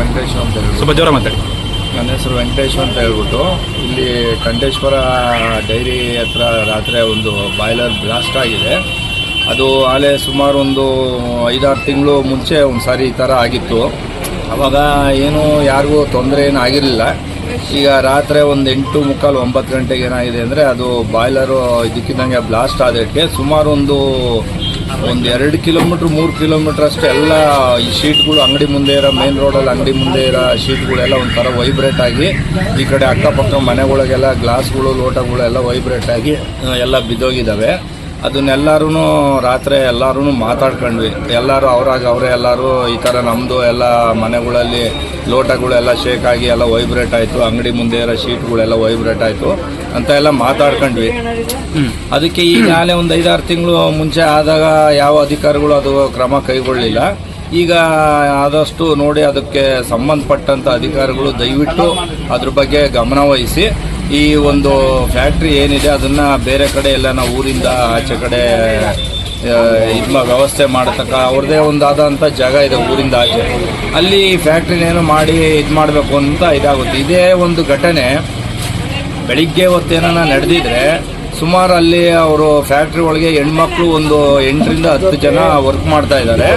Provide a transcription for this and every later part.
ವೆಂಕಟೇಶ್ ಅಂತ ಹೇಳಿ ಸ್ವಲ್ಪ ಜೋರ ಮಾತಾಡಿ. ನನ್ನ ಹೆಸರು ವೆಂಕಟೇಶ್ ಅಂತ ಹೇಳ್ಬಿಟ್ಟು ಇಲ್ಲಿ ಕಂಠೇಶ್ವರ ಡೈರಿ ಹತ್ರ ರಾತ್ರಿ ಒಂದು ಬಾಯ್ಲರ್ ಬ್ಲಾಸ್ಟ್ ಆಗಿದೆ. ಅದು ಆಲೆ ಸುಮಾರು ಒಂದು ಐದಾರು ತಿಂಗಳು ಮುಂಚೆ ಒಂದು ಸಾರಿ ಈ ಥರ ಆಗಿತ್ತು. ಅವಾಗ ಏನು ಯಾರಿಗೂ ತೊಂದರೆ ಏನು ಆಗಿರಲಿಲ್ಲ. ಈಗ ರಾತ್ರಿ ಒಂದು ಎಂಟು ಮುಕ್ಕಾಲು ಒಂಬತ್ತು ಗಂಟೆಗೆ ಏನಾಗಿದೆ ಅಂದರೆ ಅದು ಬಾಯ್ಲರು ಇದಕ್ಕಿದ್ದಂಗೆ ಬ್ಲಾಸ್ಟ್ ಆದಕ್ಕೆ ಸುಮಾರು ಒಂದು ಒಂದು ಎರಡು ಕಿಲೋಮೀಟ್ರ್, ಮೂರು ಕಿಲೋಮೀಟ್ರ್ ಅಷ್ಟೇ ಎಲ್ಲ ಈ ಶೀಟ್ಗಳು ಅಂಗಡಿ ಮುಂದೆ ಇರೋ ಮೇನ್ ರೋಡಲ್ಲಿ ಅಂಗಡಿ ಮುಂದೆ ಇರೋ ಶೀಟ್ಗಳೆಲ್ಲ ಒಂಥರ ವೈಬ್ರೇಟ್ ಆಗಿ, ಈ ಕಡೆ ಅಕ್ಕಪಕ್ಕ ಮನೆಗಳಿಗೆಲ್ಲ ಗ್ಲಾಸ್ಗಳು ಲೋಟಗಳು ಎಲ್ಲ ವೈಬ್ರೇಟ್ ಆಗಿ ಎಲ್ಲ ಬಿದ್ದೋಗಿದ್ದಾವೆ. ಅದನ್ನೆಲ್ಲರೂ ರಾತ್ರಿ ಎಲ್ಲರೂ ಮಾತಾಡ್ಕೊಂಡ್ವಿ. ಎಲ್ಲರೂ ಅವ್ರಾಗ ಅವರೇ ಎಲ್ಲರೂ ಈ ಥರ ನಮ್ಮದು ಎಲ್ಲ ಮನೆಗಳಲ್ಲಿ ಲೋಟಗಳೆಲ್ಲ ಶೇಕ್ ಆಗಿ ಎಲ್ಲ ವೈಬ್ರೇಟ್ ಆಯಿತು. ಅಂಗಡಿ ಮುಂದೆ ಇರೋ ಶೀಟ್ಗಳೆಲ್ಲ ವೈಬ್ರೇಟ್ ಆಯಿತು. ಅಂತ ಎಲ್ಲ ಮಾತಾಡ್ಕೊಂಡ್ವಿ. ಅದಕ್ಕೆ ಈಗಾಗಲೇ ಒಂದು ಐದಾರು ತಿಂಗಳು ಮುಂಚೆ ಆದಾಗ ಯಾವ ಅಧಿಕಾರಿಗಳು ಅದು ಕ್ರಮ ಕೈಗೊಳ್ಳಲಿಲ್ಲ ಈಗ ಆದಷ್ಟು ನೋಡಿ ಅದಕ್ಕೆ ಸಂಬಂಧಪಟ್ಟಂಥ ಅಧಿಕಾರಿಗಳು ದಯವಿಟ್ಟು ಅದ್ರ ಬಗ್ಗೆ ಗಮನ ವಹಿಸಿ ಈ ಒಂದು ಫ್ಯಾಕ್ಟ್ರಿ ಏನಿದೆ, ಅದನ್ನು ಬೇರೆ ಕಡೆ ಎಲ್ಲ ನಾವು ಊರಿಂದ ಆಚೆ ಕಡೆ ಇದು ವ್ಯವಸ್ಥೆ ಮಾಡತಕ್ಕ ಅವ್ರದ್ದೇ ಒಂದಾದಂಥ ಜಾಗ ಇದೆ ಊರಿಂದ ಆಚೆ. ಅಲ್ಲಿ ಫ್ಯಾಕ್ಟ್ರಿನೇನು ಮಾಡಿ ಇದು ಮಾಡಬೇಕು ಅಂತ ಇದಾಗುತ್ತೆ. ಇದೇ ಒಂದು ಘಟನೆ ಬೆಳಿಗ್ಗೆ ಹೊತ್ತೇನ ನಡೆದಿದ್ರೆ, ಸುಮಾರು ಅಲ್ಲಿ ಅವರು ಫ್ಯಾಕ್ಟ್ರಿ ಒಳಗೆ ಹೆಣ್ಮಕ್ಳು ಒಂದು ಎಂಟರಿಂದ ಹತ್ತು ಜನ ವರ್ಕ್ ಮಾಡ್ತಾ ಇದ್ದಾರೆ.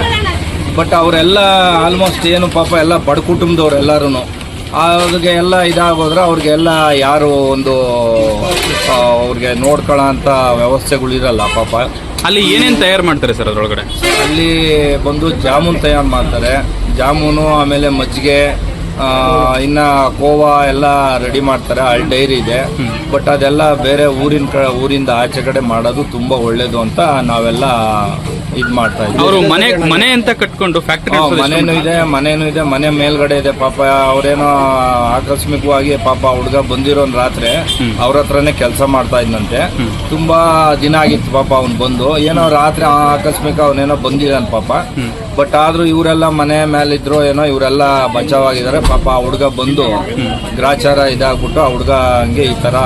ಬಟ್ ಅವರೆಲ್ಲ ಆಲ್ಮೋಸ್ಟ್ ಏನು ಪಾಪ ಎಲ್ಲ ಬಡ ಕುಟುಂಬದವ್ರು ಎಲ್ಲರೂ ಅವ್ರಿಗೆ ಎಲ್ಲ ಇದಾಗೋದ್ರೆ ಅವ್ರಿಗೆಲ್ಲ ಯಾರು ಒಂದು ಅವ್ರಿಗೆ ನೋಡ್ಕೊಳ್ಳೋ ಅಂಥ ವ್ಯವಸ್ಥೆಗಳಿರಲ್ಲ ಪಾಪ. ಅಲ್ಲಿ ಏನೇನು ತಯಾರು ಮಾಡ್ತಾರೆ ಸರ್ ಅದ್ರೊಳಗಡೆ? ಅಲ್ಲಿ ಬಂದು ಜಾಮೂನ್ ತಯಾರು ಮಾಡ್ತಾರೆ. ಜಾಮೂನು ಆಮೇಲೆ ಮಜ್ಜಿಗೆ ಇನ್ನು ಇನ್ನ ಕೋವಾ ಎಲ್ಲ ರೆಡಿ ಮಾಡ್ತಾರೆ. ಅಲ್ಲಿ ಡೈರಿ ಇದೆ. ಬಟ್ ಅದೆಲ್ಲ ಬೇರೆ ಊರಿನ ಕ ಊರಿಂದ ಆಚೆ ಕಡೆ ಮಾಡೋದು ತುಂಬ ಒಳ್ಳೆಯದು ಅಂತ ನಾವೆಲ್ಲ ಇದ್ ಮಾಡ್ತಾ ಇದ್ರು ಅವರು ಮನೆ ಮನೆ ಅಂತ ಕಟ್ಕೊಂಡು ಫ್ಯಾಕ್ಟರಿ ಹಾ, ಮನೇನು ಇದೆ ಮನೇನು ಇದೆ ಮನೆ ಮೇಲ್ಗಡೆ ಇದೆ. ಪಾಪ ಅವ್ರೇನೋ ಆಕಸ್ಮಿಕವಾಗಿ ಪಾಪ ಹುಡುಗ ಬಂದಿರೋ ರಾತ್ರಿ ಅವ್ರ ಹತ್ರನೇ ಕೆಲಸ ಮಾಡ್ತಾ ಇದ್ನಂತೆ. ತುಂಬಾ ದಿನ ಆಗಿತ್ತು ಪಾಪ ಅವ್ನು ಬಂದು. ಏನೋ ರಾತ್ರಿ ಆಕಸ್ಮಿಕ ಅವನೇನೋ ಬಂದಿದ್ದಾನೆ ಪಾಪ. ಬಟ್ ಆದ್ರೂ ಇವರೆಲ್ಲ ಮನೆ ಮೇಲಿದ್ರು ಏನೋ ಇವರೆಲ್ಲ ಬಚಾವಾಗಿದ್ದಾರೆ. ಪಾಪ ಆ ಹುಡುಗ ಬಂದು ಗ್ರಾಚಾರ ಇದಾಗ್ಬಿಟ್ಟು ಆ ಹುಡುಗ ಹಂಗೆ ಈ ತರ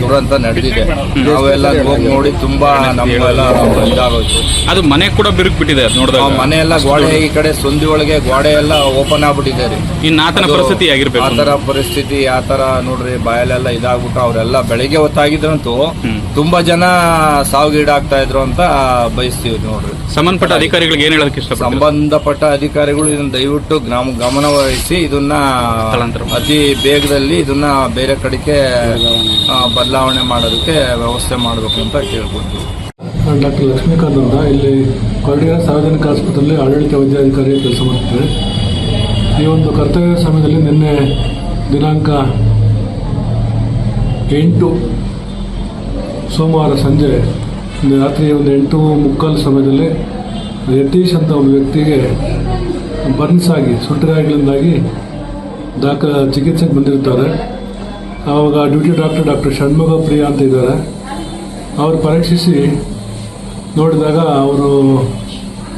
ದುರಂತ ನಡೆದಿದೆ. ನಾವೆಲ್ಲ ಹೋಗಿ ನೋಡಿ ತುಂಬಾ ನಮ್ಗೆಲ್ಲ ಇದಾಗೋಯ್ತು ಅದು ಮನೆ ಕೂಡ ಬಿರುಕು ಬಿಟ್ಟಿದೆ ನೋಡಿದ್ರೆ ನೋಡಿದಾಗ. ಮನೆ ಎಲ್ಲ ಗೋಡೆ ಈ ಕಡೆ ಸಂದಿ ಒಳಗೆ ಗೋಡೆ ಎಲ್ಲ ಓಪನ್ ಆಗ್ಬಿಟ್ಟಿದೆ ರೀ. ಇನ್ನು ಆತನ ಪರಿಸ್ಥಿತಿ ಆಗಿರ್ಬೇಕು ಆ ತರ ಪರಿಸ್ಥಿತಿ ಆ ತರ ನೋಡ್ರಿ ಬಾಯಲ್ಲೆಲ್ಲ ಇದಾಗ್ಬಿಟ್ಟು ಅವರೆಲ್ಲ ಬೆಳಿಗ್ಗೆ ಹೊತ್ತಾಗಿದ್ರಂತೂ ತುಂಬಾ ಜನ ಸಾವಿಗೀಡಾಗ್ತಾ ಇದ್ರು ಅಂತ ಬಯಸ್ತೀವಿ ನೋಡ್ರಿ. ಸಂಬಂಧಪಟ್ಟ ಅಧಿಕಾರಿಗಳಿಗೆ ಏನ್ ಹೇಳೋದಕ್ಕೆ ಇಷ್ಟ ಸಂಬಂಧಪಟ್ಟ ಅಧಿಕಾರಿಗಳು ಇದನ್ನ ದಯವಿಟ್ಟು ಗ್ರಾಮ ಗಮನ ವಹಿಸಿ ಇದನ್ನ ಅತಿ ಬೇಗದಲ್ಲಿ ಇದನ್ನ ಬೇರೆ ಕಡೆಗೆ ಬದಲಾವಣೆ ಮಾಡೋದಕ್ಕೆ ವ್ಯವಸ್ಥೆ ಮಾಡಬೇಕು ಅಂತ ಕೇಳ್ಬೋದು. ಡಾಕ್ಟರ್ ಲಕ್ಷ್ಮೀಕಾಂತ್ ಅಂತ ಇಲ್ಲಿ ಕೊರಡಿಯ ಸಾರ್ವಜನಿಕ ಆಸ್ಪತ್ರೆಯಲ್ಲಿ ಆಡಳಿತ ವೈದ್ಯಾಧಿಕಾರಿ ಕೆಲಸ ಮಾಡ್ತಿದ್ದೆ ಈ ಒಂದು ಕರ್ತವ್ಯ ಸಮಯದಲ್ಲಿ ನಿನ್ನೆ ದಿನಾಂಕ ಎಂಟು ಸೋಮವಾರ ಸಂಜೆ ರಾತ್ರಿ ಒಂದು ಎಂಟು ಮುಕ್ಕಾಲು ಸಮಯದಲ್ಲಿ ಯತೀಶ್ ಅಂತ ಒಬ್ಬ ವ್ಯಕ್ತಿಗೆ ಬರ್ನ್ಸ್ ಆಗಿ ಸುಟ್ಟಗಾಯಗಳಿಂದಾಗಿ ದಾಖ ಚಿಕಿತ್ಸೆಗೆ ಬಂದಿರ್ತಾರೆ. ಆವಾಗ duty doctor doctor Shanmukha Priya ಅಂತ ಇದ್ದಾರೆ. ಅವರು ಪರೀಕ್ಷಿಸಿ ನೋಡಿದಾಗ ಅವರು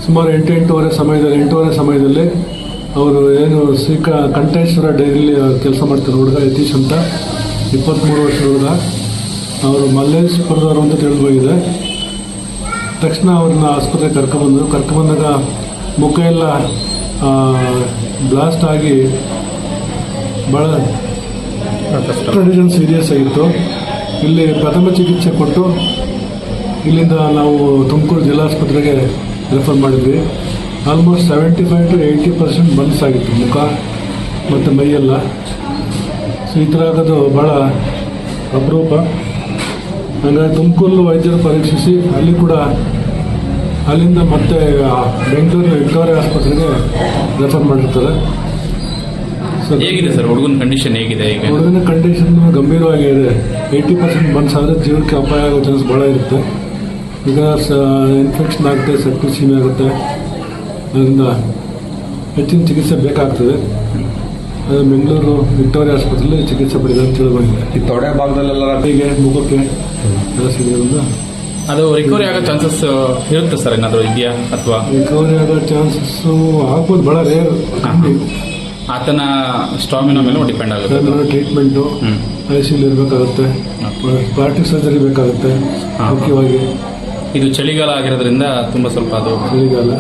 ಸುಮಾರು ಎಂಟು ಎಂಟೂವರೆ ಸಮಯದಲ್ಲಿ ಎಂಟೂವರೆ ಸಮಯದಲ್ಲಿ ಅವರು ಏನು ಶ್ರೀಕ ಕಂಠೇಶ್ವರ ಡೈರಿಲಿ ಕೆಲಸ ಮಾಡ್ತಾರೆ ಹುಡುಗ ಯತೀಶ್ ಅಂತ ಇಪ್ಪತ್ತ್ಮೂರು ವರ್ಷದ ಹುಡುಗ. ಅವರು ಮಲ್ಲೇಶ್ವರದವರು ಅಂತ ತಿಳಿದು ಹೋಗಿದೆ. ತಕ್ಷಣ ಅವ್ರನ್ನ ಆಸ್ಪತ್ರೆಗೆ ಕರ್ಕೊಂಬಂದರು. ಕರ್ಕೊಂಬಂದಾಗ ಮುಖ ಎಲ್ಲ ಬ್ಲಾಸ್ಟ್ ಆಗಿ ಭಾಳ ಕಂಡೀಷನ್ ಸೀರಿಯಸ್ ಆಗಿತ್ತು. ಇಲ್ಲಿ ಪ್ರಥಮ ಚಿಕಿತ್ಸೆ ಕೊಟ್ಟು ಇಲ್ಲಿಂದ ನಾವು ತುಮಕೂರು ಜಿಲ್ಲಾಸ್ಪತ್ರೆಗೆ ರೆಫರ್ ಮಾಡಿದ್ವಿ. Almost seventy five to eighty percent ಆಗಿತ್ತು ಮುಖ ಮತ್ತು ಮೈಯೆಲ್ಲ. ಸೊ ಈ ಥರ ಆಗೋದು ಭಾಳ ಅಪರೂಪ. ಹಾಗಾಗಿ ತುಮಕೂರು ವೈದ್ಯರು ಪರೀಕ್ಷಿಸಿ ಅಲ್ಲಿ ಕೂಡ ಅಲ್ಲಿಂದ ಮತ್ತೆ ಬೆಂಗಳೂರು ವಿಕ್ಟೋರಿಯಾ ಆಸ್ಪತ್ರೆಗೆ ರೆಫರ್ ಮಾಡಿರ್ತಾರೆ. ಸೊ ಹೇಗಿದೆ ಸರ್ ಹುಡುಗನ ಕಂಡೀಷನ್ ಹೇಗಿದೆ ಹುಡುಗನ ಕಂಡೀಷನ್ ಗಂಭೀರವಾಗಿದೆ. ಏಯ್ಟಿ ಪರ್ಸೆಂಟ್ ಬನ್ಸ್ ಆದರೆ ಜೀವನಕ್ಕೆ ಅಪಾಯ ಆಗೋ ಚಾನ್ಸ್ ಭಾಳ ಇರುತ್ತೆ. ಈಗ ಸ ಇನ್ಫೆಕ್ಷನ್ ಆಗುತ್ತೆ ಸೆಪ್ಟಿಸಿಮಿ ಆಗುತ್ತೆ. ಅದರಿಂದ ಹೆಚ್ಚಿನ ಚಿಕಿತ್ಸೆ ಬೇಕಾಗ್ತದೆ. ಅದು ಬೆಂಗಳೂರು ವಿಕ್ಟೋರಿಯಾ ಆಸ್ಪತ್ರೆಯಲ್ಲಿ ಚಿಕಿತ್ಸೆ ಪಡೆದ ಅಂತ ತಿಳ್ಕೊಂಡಿದೆ ಈ ತೊಡೆ ಭಾಗದಲ್ಲೆಲ್ಲ ರಟ್ಟಿಗೆ ಮುಖಕ್ಕೆ ಎಲ್ಲ ಸಿಗೋದ್ರಿಂದ ಅದು ರಿಕವರಿ ಆಗೋ ಚಾನ್ಸಸ್ ಇರುತ್ತೆ ಸರ್ ಏನಾದರೂ ಇದೆಯಾ ಅಥವಾ? ರಿಕವರಿ ಆಗೋ ಚಾನ್ಸಸ್ಸು ಹಾಕೋದು ಭಾಳ ರೇರ್ ಆತನ ಸ್ಟಾಮಿನ ಮೇಲೆ ಡಿಪೆಂಡ್ ಆಗುತ್ತೆ. ಟ್ರೀಟ್ಮೆಂಟು. ಐ ಸಿ ಇರಬೇಕಾಗುತ್ತೆ ಪಾರ್ಟಿ ಸರ್ಜರಿ ಬೇಕಾಗುತ್ತೆ ಮುಖ್ಯವಾಗಿ. ಇದು ಚಳಿಗಾಲ ಆಗಿರೋದ್ರಿಂದ ತುಂಬ ಸ್ವಲ್ಪ ಅದು. ಚಳಿಗಾಲ.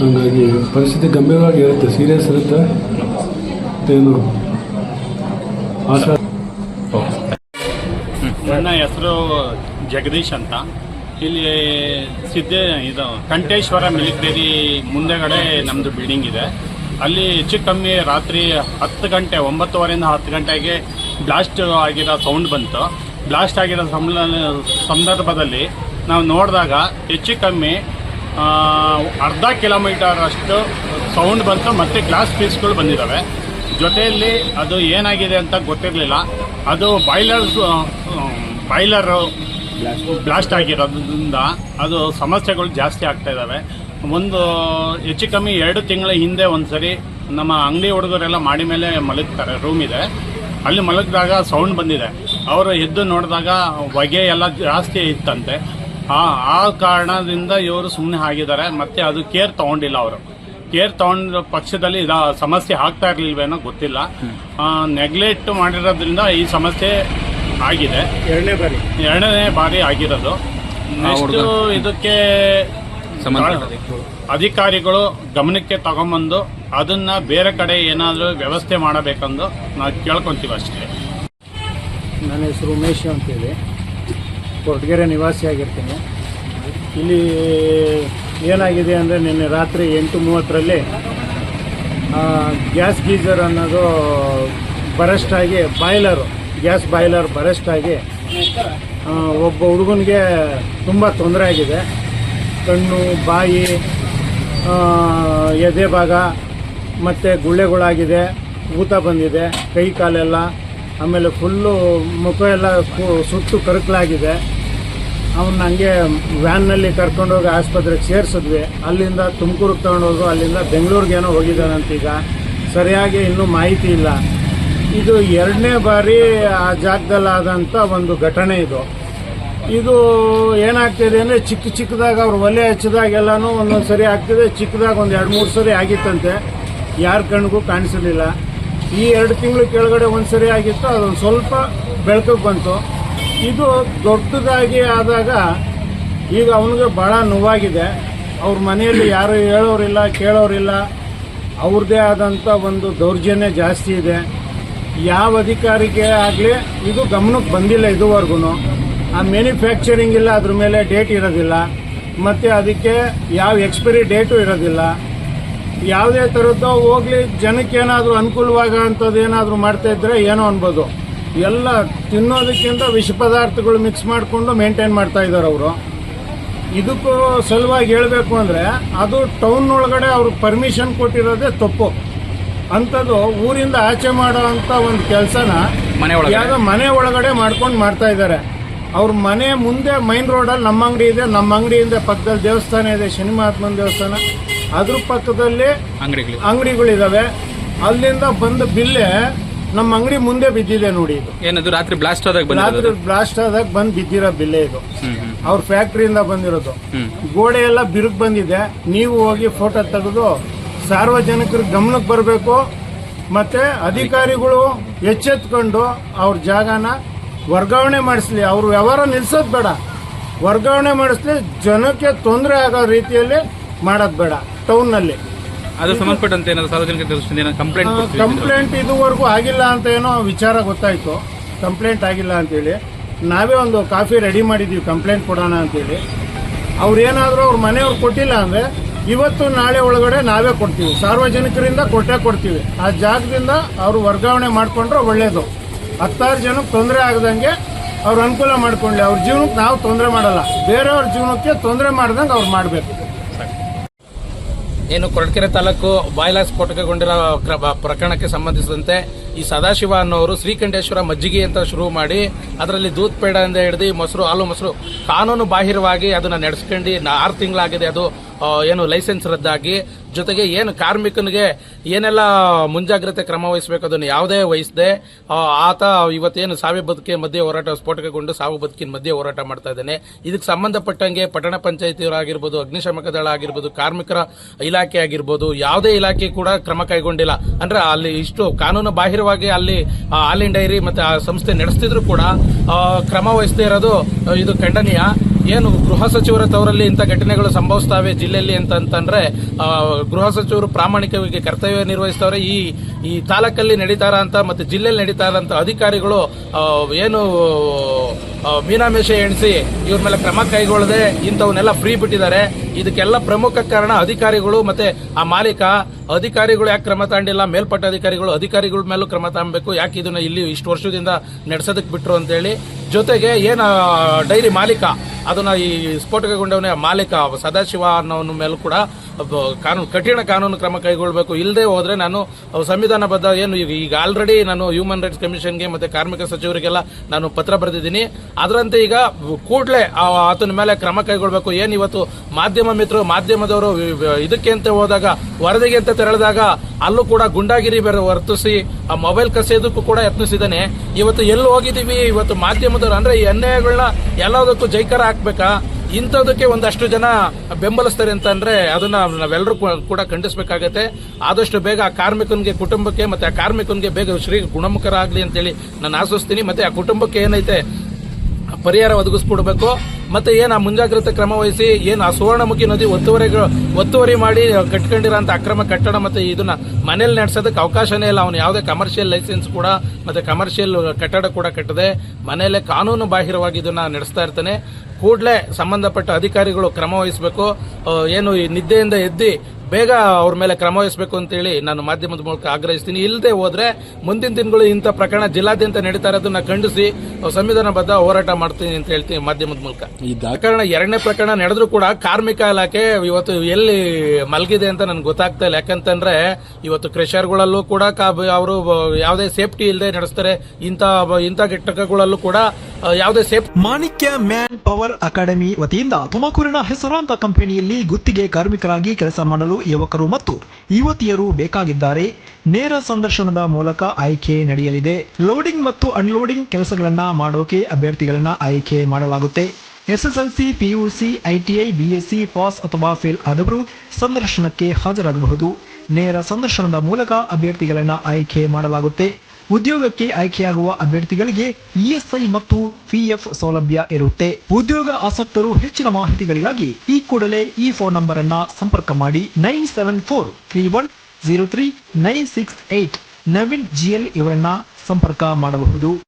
ಹಾಗಾಗಿ ಪರಿಸ್ಥಿತಿ ಗಂಭೀರವಾಗಿ ಇರುತ್ತೆ ಸೀರಿಯಸ್ ಇರುತ್ತೆ. ಏನು ಆಶಾ ನನ್ನ ಹೆಸರು ಜಗದೀಶ್ ಅಂತ. ಇಲ್ಲಿ ಸಿದ್ದೇ ಇದು ಕಂಠೇಶ್ವರ ಮಿಲಿಟರಿ ಮುಂದೆಗಡೆ ನಮ್ಮದು ಬಿಲ್ಡಿಂಗ್ ಇದೆ. ಅಲ್ಲಿ ಹೆಚ್ಚು ಕಮ್ಮಿ ರಾತ್ರಿ ಹತ್ತು ಗಂಟೆ ಒಂಬತ್ತುವರೆಯಿಂದ ಹತ್ತು ಗಂಟೆಗೆ ಬ್ಲಾಸ್ಟ್ ಆಗಿರೋ ಸೌಂಡ್ ಬಂತು. ಬ್ಲಾಸ್ಟ್ ಆಗಿರೋ ಸಂದರ್ಭದಲ್ಲಿ ನಾವು ನೋಡಿದಾಗ ಹೆಚ್ಚು ಕಮ್ಮಿ ಅರ್ಧ ಕಿಲೋಮೀಟರ್ ಅಷ್ಟು ಸೌಂಡ್ ಬಂತು, ಮತ್ತು ಗ್ಲಾಸ್ ಪೀಸ್ಗಳು ಬಂದಿದ್ದಾವೆ. ಜೊತೆಯಲ್ಲಿ ಅದು ಏನಾಗಿದೆ ಅಂತ ಗೊತ್ತಿರಲಿಲ್ಲ. ಅದು ಬಾಯ್ಲರ್ ಬಾಯ್ಲರು ಬ್ಲಾಸ್ಟ್ ಆಗಿರೋದ್ರಿಂದ ಅದು ಸಮಸ್ಯೆಗಳು ಜಾಸ್ತಿ ಆಗ್ತಾ ಇದ್ದಾವೆ. ಒಂದು ಹೆಚ್ಚು ಕಮ್ಮಿ ಎರಡು ತಿಂಗಳ ಹಿಂದೆ ಒಂದು ಸರಿ ನಮ್ಮ ಅಂಗಡಿ ಹುಡುಗರೆಲ್ಲ ಮಾಡಿ ಮೇಲೆ ಮಲಗ್ತಾರೆ, ರೂಮ್ ಇದೆ. ಅಲ್ಲಿ ಮಲಗಿದಾಗ ಸೌಂಡ್ ಬಂದಿದೆ. ಅವರು ಎದ್ದು ನೋಡಿದಾಗ ಹೊಗೆ ಎಲ್ಲ ಜಾಸ್ತಿ ಇತ್ತಂತೆ. ಆ ಆ ಕಾರಣದಿಂದ ಇವರು ಸುಮ್ಮನೆ ಆಗಿದ್ದಾರೆ. ಮತ್ತೆ ಅದು ಕೇರ್ ತಗೊಂಡಿಲ್ಲ ಅವರು. ಕೇರ್ ತಗೊಂಡ ಪಕ್ಷದಲ್ಲಿ ಇದ ಸಮಸ್ಯೆ ಆಗ್ತಾ ಇರಲಿಲ್ವೇನೋ ಗೊತ್ತಿಲ್ಲ. ನೆಗ್ಲೆಕ್ಟ್ ಮಾಡಿರೋದ್ರಿಂದ ಈ ಸಮಸ್ಯೆ ಆಗಿದೆ. ಎರಡನೇ ಬಾರಿ. ಎರಡನೇ ಬಾರಿ ಆಗಿರೋದು. ನೆಕ್ಸ್ಟ್ ಇದಕ್ಕೆ ಅಧಿಕಾರಿಗಳು ಗಮನಕ್ಕೆ ತಗೊಂಬಂದು ಅದನ್ನ ಬೇರೆ ಕಡೆ ಏನಾದರೂ ವ್ಯವಸ್ಥೆ ಮಾಡಬೇಕಂದು ನಾವು ಕೇಳ್ಕೊಂತೀವಿ ಅಷ್ಟೇ. ನನ್ನ ಹೆಸರು ಉಮೇಶ್ ಅಂತೇಳಿ. ಕೊರಟಗೆರೆ ನಿವಾಸಿಯಾಗಿರ್ತೀನಿ ಇಲ್ಲಿ ಏನಾಗಿದೆ ಅಂದರೆ ನಿನ್ನೆ ರಾತ್ರಿ ಎಂಟು ಮೂವತ್ತರಲ್ಲಿ ಗ್ಯಾಸ್ ಗೀಜರ್ ಅನ್ನೋದು ಬರೆಸ್ಟ್ ಆಗಿ ಬಾಯ್ಲರು ಗ್ಯಾಸ್ ಬಾಯ್ಲರ್ ಬರೆಸ್ಟ್ ಆಗಿ ಒಬ್ಬ ಹುಡುಗನಿಗೆ ತುಂಬ ತೊಂದರೆ ಆಗಿದೆ. ಕಣ್ಣು, ಬಾಯಿ ಎದೆ ಭಾಗ, ಮತ್ತು ಗುಳ್ಳೆಗಳಾಗಿದೆ, ಊತ ಬಂದಿದೆ, ಕೈ ಕಾಲೆಲ್ಲ, ಆಮೇಲೆ ಫುಲ್ಲು ಮುಖ ಎಲ್ಲ ಸುಟ್ಟು ಕರಕಲಾಗಿದೆ. ಅವನ್ನ ಹಂಗೆ ವ್ಯಾನ್ನಲ್ಲಿ ಕರ್ಕೊಂಡೋಗಿ ಆಸ್ಪತ್ರೆಗೆ ಸೇರಿಸಿದ್ವಿ. ಅಲ್ಲಿಂದ ತುಮಕೂರಿಗೆ ತಗೊಂಡೋದ್ರು, ಅಲ್ಲಿಂದ ಬೆಂಗಳೂರಿಗೇನೋ ಹೋಗಿದ್ದಾನಂತೀಗ ಸರಿಯಾಗಿ ಇನ್ನೂ ಮಾಹಿತಿ ಇಲ್ಲ. ಇದು ಎರಡನೇ ಬಾರಿ ಆ ಜಾಗದಲ್ಲಾದಂಥ ಒಂದು ಘಟನೆ ಇದು. ಇದು ಏನಾಗ್ತಿದೆ ಅಂದರೆ ಚಿಕ್ಕ ಚಿಕ್ಕದಾಗ ಅವ್ರು ಒಲೆ ಹಚ್ಚಿದಾಗೆಲ್ಲನೂ ಒಂದೊಂದು ಸರಿ ಆಗ್ತಿದೆ. ಚಿಕ್ಕದಾಗ ಒಂದು ಎರಡು ಮೂರು ಸರಿ ಆಗಿತ್ತಂತೆ. ಯಾರ ಕಣ್ಗೂ ಕಾಣಿಸಲಿಲ್ಲ. ಈ ಎರಡು ತಿಂಗಳು ಕೆಳಗಡೆ ಒಂದು ಸರಿ ಆಗಿತ್ತು. ಅದೊಂದು ಸ್ವಲ್ಪ ಬೆಳಕಿಗೆ ಬಂತು. ಇದು ದೊಡ್ಡದಾಗಿ ಆದಾಗ ಈಗ ಅವನಿಗೆ ಭಾಳ ನೋವಾಗಿದೆ. ಅವ್ರ ಮನೆಯಲ್ಲಿ ಯಾರು ಹೇಳೋರಿಲ್ಲ, ಕೇಳೋರಿಲ್ಲ. ಅವ್ರದ್ದೇ ಆದಂಥ ಒಂದು ದೌರ್ಜನ್ಯ ಜಾಸ್ತಿ ಇದೆ. ಯಾವ ಅಧಿಕಾರಿಗೆ ಆಗಲಿ, ಇದು ಗಮನಕ್ಕೆ ಬಂದಿಲ್ಲ ಇದುವರೆಗೂ ಆ ಮ್ಯಾನುಫ್ಯಾಕ್ಚರಿಂಗ್ ಇಲ್ಲ ಅದ್ರ ಮೇಲೆ ಡೇಟ್ ಇರೋದಿಲ್ಲ. ಮತ್ತು ಅದಕ್ಕೆ ಯಾವ ಎಕ್ಸ್ಪೈರಿ ಡೇಟು ಇರೋದಿಲ್ಲ. ಯಾವುದೇ ಥರದ್ದು ಹೋಗ್ಲಿ ಜನಕ್ಕೆ ಏನಾದರೂ ಅನುಕೂಲವಾಗ ಅಂಥದ್ದು ಏನಾದರೂ ಮಾಡ್ತಾ ಇದ್ರೆ ಏನೋ ಅನ್ಬೋದು. ಎಲ್ಲ ತಿನ್ನೋದಕ್ಕಿಂತ ವಿಷ ಪದಾರ್ಥಗಳು ಮಿಕ್ಸ್ ಮಾಡಿಕೊಂಡು ಮೇಂಟೈನ್ ಮಾಡ್ತಾ ಇದ್ದಾರೆ ಅವರು. ಇದಕ್ಕೂ ಸಲುವಾಗಿ ಹೇಳಬೇಕು ಅಂದರೆ ಅದು ಟೌನ್ ಒಳಗಡೆ ಅವ್ರು ಪರ್ಮಿಷನ್ ಕೊಟ್ಟಿರೋದೇ ತಪ್ಪು. ಅಂಥದ್ದು ಊರಿಂದ ಆಚೆ ಮಾಡೋ ಅಂಥ ಒಂದು ಕೆಲಸನ ಮನೆ ಒಳಗಡೆ ಮಾಡ್ಕೊಂಡು ಮಾಡ್ತಾ ಇದ್ದಾರೆ. ಅವ್ರ ಮನೆ ಮುಂದೆ ಮೈನ್ ರೋಡಲ್ಲಿ ನಮ್ಮ ಅಂಗಡಿ ಇದೆ. ನಮ್ಮ ಅಂಗಡಿಯಿಂದ ಪಕ್ಕದಲ್ಲಿ ದೇವಸ್ಥಾನ ಇದೆ ಶನಿ ಮಹಾತ್ಮನ ದೇವಸ್ಥಾನ. ಅದ್ರ ಪಕ್ಕದಲ್ಲಿ ಅಂಗಡಿಗಳು. ಅಂಗಡಿಗಳಿದಾವೆ. ಅಲ್ಲಿಂದ ಬಂದ ಬಿಲ್ಲೆ ನಮ್ಮ ಅಂಗಡಿ ಮುಂದೆ ಬಿದ್ದಿದೆ ನೋಡಿ ಇದು. ಏನದು ರಾತ್ರಿ ಬ್ಲಾಸ್ಟ್ ಆದಾಗ ರಾತ್ರಿ ಬ್ಲಾಸ್ಟ್ ಆದಾಗ ಬಂದ್ ಬಿದ್ದಿರೋ ಬಿಲ್ಲೆ ಇದು. ಅವ್ರ ಫ್ಯಾಕ್ಟ್ರಿಯಿಂದ ಬಂದಿರೋದು. ಗೋಡೆ ಎಲ್ಲ ಬಿರುಕು ಬಂದಿದೆ. ನೀವು ಹೋಗಿ ಫೋಟೋ ತೆಗೆದು ಸಾರ್ವಜನಿಕರ ಗಮನಕ್ಕೆ ಬರಬೇಕು. ಮತ್ತೆ ಅಧಿಕಾರಿಗಳು ಎಚ್ಚೆತ್ಕೊಂಡು ಅವ್ರ ಜಾಗನ ವರ್ಗಾವಣೆ ಮಾಡಿಸ್ಲಿ. ಅವ್ರ ವ್ಯವಹಾರ ನಿಲ್ಸೋದು ಬೇಡ. ವರ್ಗಾವಣೆ ಮಾಡಿಸ್ಲಿ ಜನಕ್ಕೆ ತೊಂದರೆ ಆಗೋ ರೀತಿಯಲ್ಲಿ ಮಾಡೋದು ಬೇಡ ಟೌನ್ನಲ್ಲಿ. ಅದು ಸಂಬಂಧಪಟ್ಟಂತೆ ಏನಾದ್ರು ಸಾರ್ವಜನಿಕ ದೃಷ್ಟಿಯಿಂದ ಕಂಪ್ಲೇಂಟ್ ಕಂಪ್ಲೇಂಟ್ ಇದುವರೆಗೂ ಆಗಿಲ್ಲ ಅಂತ ಏನೋ ವಿಚಾರ ಗೊತ್ತಾಯಿತು. ಕಂಪ್ಲೇಂಟ್ ಆಗಿಲ್ಲ ಅಂತೇಳಿ. ನಾವೇ ಒಂದು ಕಾಫಿ ರೆಡಿ ಮಾಡಿದ್ದೀವಿ ಕಂಪ್ಲೇಂಟ್ ಕೊಡೋಣ ಅಂತೇಳಿ. ಅವ್ರು ಏನಾದರೂ ಅವ್ರ ಮನೆಯವ್ರು ಕೊಟ್ಟಿಲ್ಲ ಅಂದರೆ ಇವತ್ತು ನಾಳೆ ಒಳಗಡೆ ನಾವೇ ಕೊಡ್ತೀವಿ. ಸಾರ್ವಜನಿಕರಿಂದ ಕೊಟ್ಟೇ ಕೊಡ್ತೀವಿ. ಆ ಜಾಗದಿಂದ ಅವರು ವರ್ಗಾವಣೆ ಮಾಡಿಕೊಂಡ್ರೆ ಒಳ್ಳೇದು. ಹತ್ತಾರು ಜನಕ್ಕೆ ತೊಂದರೆ ಆಗದಂಗೆ ಅವ್ರು ಅನುಕೂಲ ಮಾಡ್ಕೊಂಡ್ಲಿ. ಅವ್ರ ಜೀವನಕ್ಕೆ ನಾವು ತೊಂದರೆ ಮಾಡಲ್ಲ. ಬೇರೆಯವ್ರ ಜೀವನಕ್ಕೆ ತೊಂದರೆ ಮಾಡ್ದಂಗೆ ಅವ್ರು ಮಾಡಬೇಕು. ಏನು ಕೊರಟಕೆರೆ ತಾಲೂಕು ಬಾಯ್ಲಾ ಸ್ಫೋಟಕಗೊಂಡಿರೋ ಪ್ರಕರಣಕ್ಕೆ ಸಂಬಂಧಿಸಿದಂತೆ ಈ ಸದಾಶಿವ ಅನ್ನೋರು ಶ್ರೀಕಂಠೇಶ್ವರ ಮಜ್ಜಿಗೆ ಅಂತ ಶುರು ಮಾಡಿ ಅದರಲ್ಲಿ ದೂತ್ ಪೇಡ ಅಂತ ಹಿಡಿದು ಮೊಸರು ಹಾಲು ಮೊಸರು ಕಾನೂನು ಬಾಹಿರವಾಗಿ ಅದನ್ನು ನಡೆಸ್ಕೊಂಡು ಆರು ತಿಂಗಳಾಗಿದೆ ಅದು. ಏನು ಲೈಸೆನ್ಸ್ ರದ್ದಾಗಿ, ಜೊತೆಗೆ ಏನು ಕಾರ್ಮಿಕನಿಗೆ ಏನೆಲ್ಲ ಮುಂಜಾಗ್ರತೆ ಕ್ರಮ ವಹಿಸಬೇಕು ಅದನ್ನು ಯಾವುದೇ ವಹಿಸದೆ ಆತ ಇವತ್ತೇನು ಸಾವಿ ಬದುಕಿನ ಮಧ್ಯೆ ಹೋರಾಟ, ಸ್ಫೋಟಕಗೊಂಡು ಸಾವು ಬದುಕಿನ ಮಧ್ಯೆ ಹೋರಾಟ ಮಾಡ್ತಾ ಇದ್ದಾನೆ. ಇದಕ್ಕೆ ಸಂಬಂಧಪಟ್ಟಂಗೆ ಪಟ್ಟಣ ಪಂಚಾಯತಿಯವರಾಗಿರ್ಬೋದು ಅಗ್ನಿಶಾಮಕ ದಳ ಆಗಿರ್ಬೋದು, ಕಾರ್ಮಿಕರ ಇಲಾಖೆ ಆಗಿರ್ಬೋದು, ಯಾವುದೇ ಇಲಾಖೆ ಕೂಡ ಕ್ರಮ ಕೈಗೊಂಡಿಲ್ಲ. ಅಂದ್ರೆ ಅಲ್ಲಿ ಇಷ್ಟು ಕಾನೂನು ಬಾಹಿರವಾಗಿ ಅಲ್ಲಿ ಆಲ್ ಡೈರಿ ಮತ್ತೆ ಆ ಸಂಸ್ಥೆ ನಡೆಸ್ತಿದ್ರು ಕೂಡ ಕ್ರಮ ವಹಿಸದೇ ಇರೋದು ಇದು ಖಂಡನೀಯ. ಏನು ಗೃಹ ಸಚಿವರ ತವರಲ್ಲಿ ಇಂಥ ಘಟನೆಗಳು ಸಂಭವಿಸ್ತಾವೆ ಜಿಲ್ಲೆಯಲ್ಲಿ ಅಂತ ಅಂತಂದ್ರೆ ಗೃಹ ಸಚಿವರು ಪ್ರಾಮಾಣಿಕವಾಗಿ ಕರ್ತವ್ಯ ನಿರ್ವಹಿಸ್ತವ್ರೆ. ಈ ಈ ತಾಲೂಕಲ್ಲಿ ನಡೀತಾರ ಅಂತ ಮತ್ತೆ ಜಿಲ್ಲೆಯಲ್ಲಿ ನಡೀತಾ ಇರೋಂಥ ಅಧಿಕಾರಿಗಳು ಏನು ಮೀನಾಮೇಷ ಎಣಿಸಿ, ಇವ್ರ ಮೇಲೆ ಕ್ರಮ ಕೈಗೊಳ್ಳದೆ ಇಂಥವನ್ನೆಲ್ಲ ಫ್ರೀ ಬಿಟ್ಟಿದ್ದಾರೆ. ಇದಕ್ಕೆಲ್ಲ ಪ್ರಮುಖ ಕಾರಣ ಅಧಿಕಾರಿಗಳು ಮತ್ತೆ ಆ ಮಾಲೀಕ. ಅಧಿಕಾರಿಗಳು ಯಾಕೆ ಕ್ರಮ ತಾಂಡಿಲ್ಲ? ಮೇಲ್ಪಟ್ಟ ಅಧಿಕಾರಿಗಳು, ಅಧಿಕಾರಿಗಳ ಮೇಲೂ ಕ್ರಮ ತಗೊಬೇಕು ಯಾಕೆ ಇದನ್ನ ಇಲ್ಲಿ ಇಷ್ಟು ವರ್ಷದಿಂದ ನಡೆಸೋದಕ್ಕೆ ಬಿಟ್ರು ಅಂತೇಳಿ. ಜೊತೆಗೆ ಏನು ಡೈರಿ ಮಾಲೀಕ, ಅದನ್ನ ಈ ಸ್ಫೋಟಕಗೊಂಡವನೇ ಮಾಲೀಕ, ಸದಾಶಿವ ಅನ್ನೋನ ಮೇಲೂ ಕೂಡ ಕಾನೂನು, ಕಠಿಣ ಕಾನೂನು ಕ್ರಮ ಕೈಗೊಳ್ಳಬೇಕು ಇಲ್ಲದೆ ಹೋದ್ರೆ ನಾನು ಸಂವಿಧಾನಬದ್ಧ ಏನು, ಈಗ ಆಲ್ರೆಡಿ ನಾನು ಹ್ಯೂಮನ್ ರೈಟ್ಸ್ ಕಮಿಷನ್ಗೆ ಮತ್ತೆ ಕಾರ್ಮಿಕ ಸಚಿವರಿಗೆಲ್ಲ ನಾನು ಪತ್ರ ಬರೆದಿದ್ದೀನಿ. ಅದರಂತೆ ಈಗ ಕೂಡಲೇ ಆತನ ಮೇಲೆ ಕ್ರಮ ಕೈಗೊಳ್ಳಬೇಕು ಏನು ಇವತ್ತು ಮಾಧ್ಯಮ ಮಿತ್ರರು, ಮಾಧ್ಯಮದವರು ಇದಕ್ಕೆ ಅಂತ ಹೋದಾಗ, ವರದಿಗೆ ಅಂತ ತೆರಳಿದಾಗ ಅಲ್ಲೂ ಕೂಡ ಗುಂಡಾಗಿರಿ ಬೇರೆ ವರ್ತಿಸಿ, ಆ ಮೊಬೈಲ್ ಕಸಿಯೋದಕ್ಕೂ ಕೂಡ ಯತ್ನಿಸಿದ್ದಾನೆ. ಇವತ್ತು ಎಲ್ಲಿ ಹೋಗಿದ್ದೀವಿ? ಇವತ್ತು ಮಾಧ್ಯಮದವರು ಅಂದ್ರೆ ಈ ಅನ್ಯಾಯಗಳನ್ನ ಎಲ್ಲದಕ್ಕೂ ಜೈಕಾರ ಹಾಕ್ಬೇಕಾ? ಇಂಥದಕ್ಕೆ ಒಂದಷ್ಟು ಜನ ಬೆಂಬಲಿಸ್ತಾರೆ ಅಂತಂದ್ರೆ ಅದನ್ನ ನಾವೆಲ್ಲರೂ ಕೂಡ ಖಂಡಿಸಬೇಕಾಗತ್ತೆ. ಆದಷ್ಟು ಬೇಗ ಆ ಕಾರ್ಮಿಕನಿಗೆ ಕುಟುಂಬಕ್ಕೆ ಮತ್ತೆ ಆ ಕಾರ್ಮಿಕನಿಗೆ ಬೇಗ ಶ್ರೀ ಗುಣಮುಖರಾಗ್ಲಿ ಅಂತೇಳಿ ನಾನು ಆಶಿಸ್ತೀನಿ. ಮತ್ತೆ ಆ ಕುಟುಂಬಕ್ಕೆ ಏನೈತೆ? ಪರಿಹಾರ ಒದಗಿಸ್ಕೊಡ್ಬೇಕು ಮತ್ತೆ ಏನು ಆ ಮುಂಜಾಗ್ರತೆ ಕ್ರಮ ವಹಿಸಿ, ಏನು ಆ ಸುವರ್ಣಮುಖಿ ನದಿ ಒತ್ತುವರಿ ಒತ್ತುವರಿ ಮಾಡಿ ಕಟ್ಕೊಂಡಿರೋಂಥ ಅಕ್ರಮ ಕಟ್ಟಡ ಮತ್ತೆ ಇದನ್ನ ಮನೇಲಿ ನಡೆಸೋದಕ್ಕೆ ಅವಕಾಶನೇ ಇಲ್ಲ. ಅವನು ಯಾವುದೇ ಕಮರ್ಷಿಯಲ್ ಲೈಸೆನ್ಸ್ ಕೂಡ ಮತ್ತೆ ಕಮರ್ಷಿಯಲ್ ಕಟ್ಟಡ ಕೂಡ ಕಟ್ಟದೆ. ಮನೆಯಲ್ಲೇ ಕಾನೂನು ಬಾಹಿರವಾಗಿ ಇದನ್ನ ನಡೆಸ್ತಾ ಇರ್ತಾನೆ. ಕೂಡಲೇ ಸಂಬಂಧಪಟ್ಟ ಅಧಿಕಾರಿಗಳು ಕ್ರಮ ವಹಿಸಬೇಕು. ಏನು ಈ ನಿದ್ದೆಯಿಂದ ಎದ್ದು ಬೇಗ ಅವ್ರ ಮೇಲೆ ಕ್ರಮ ವಹಿಸಬೇಕು ಅಂತೇಳಿ ನಾನು ಮಾಧ್ಯಮದ ಮೂಲಕ ಆಗ್ರಹಿಸ್ತೀನಿ. ಇಲ್ಲದೆ ಹೋದ್ರೆ ಮುಂದಿನ ದಿನಗಳು ಇಂಥ ಪ್ರಕರಣ ಜಿಲ್ಲಾದ್ಯಂತ ನಡೀತಾ ಇರೋದನ್ನ ಖಂಡಿಸಿ ಸಂವಿಧಾನಬದ್ಧ ಹೋರಾಟ ಮಾಡ್ತೀನಿ ಅಂತ ಹೇಳ್ತೀನಿ ಮಾಧ್ಯಮದ ಮೂಲಕ. ಈ ಪ್ರಕರಣ ಎರಡನೇ ಪ್ರಕರಣ ನಡೆದ್ರೂ ಕೂಡ ಕಾರ್ಮಿಕ ಇಲಾಖೆ ಇವತ್ತು ಎಲ್ಲಿ ಮಲಗಿದೆ ಅಂತ ನನ್ಗೆ ಗೊತ್ತಾಗ್ತಾ ಇಲ್ಲ. ಯಾಕಂತಂದ್ರೆ ಇವತ್ತು ಕ್ರೆಷರ್ಗಳಲ್ಲೂ ಕೂಡ ಅವರು ಯಾವುದೇ ಸೇಫ್ಟಿ ಇಲ್ಲದೆ ನಡೆಸ್ತಾರೆ. ಇಂಥ ಇಂಥ ಘಟಕಗಳಲ್ಲೂ ಕೂಡ ಯಾವುದೇ ಸೇಫ್ ಮಾಣಿಕ್ಯ ಮ್ಯಾನ್ ಪವರ್ ಅಕಾಡೆಮಿ ವತಿಯಿಂದ ತುಮಕೂರಿನ ಹೆಸರಾಂತ ಕಂಪನಿಯಲ್ಲಿ ಗುತ್ತಿಗೆ ಕಾರ್ಮಿಕರಾಗಿ ಕೆಲಸ ಮಾಡಲು ಯುವಕರು ಮತ್ತು ಯುವತಿಯರು ಬೇಕಾಗಿದ್ದಾರೆ. ನೇರ ಸಂದರ್ಶನದ ಮೂಲಕ ಆಯ್ಕೆ ನಡೆಯಲಿದೆ. ಲೋಡಿಂಗ್ ಮತ್ತು ಅನ್ಲೋಡಿಂಗ್ ಕೆಲಸಗಳನ್ನ ಮಾಡೋಕೆ ಅಭ್ಯರ್ಥಿಗಳನ್ನ ಆಯ್ಕೆ ಮಾಡಲಾಗುತ್ತೆ. SSLC, PUC, ITI, BSc, pass ಅಥವಾ ಫೇಲ್ ಆದವರು ಸಂದರ್ಶನಕ್ಕೆ ಹಾಜರಾಗಬಹುದು. ನೇರ ಸಂದರ್ಶನದ ಮೂಲಕ ಅಭ್ಯರ್ಥಿಗಳನ್ನ ಆಯ್ಕೆ ಮಾಡಲಾಗುತ್ತೆ. ಉದ್ಯೋಗಕ್ಕೆ ಆಯ್ಕೆಯಾಗುವ ಅಭ್ಯರ್ಥಿಗಳಿಗೆ ಇಎಸ್ಐ ಮತ್ತು ಪಿಎಫ್ ಸೌಲಭ್ಯ ಇರುತ್ತೆ. ಉದ್ಯೋಗ ಆಸಕ್ತರು ಹೆಚ್ಚಿನ ಮಾಹಿತಿಗಳಿಗಾಗಿ ಈ ಕೂಡಲೇ ಈ ಫೋನ್ ನಂಬರ್ ಅನ್ನ ಸಂಪರ್ಕ ಮಾಡಿ. Nine seven four three one zero three nine six eight Naveen GL ಇವರನ್ನ ಸಂಪರ್ಕ ಮಾಡಬಹುದು.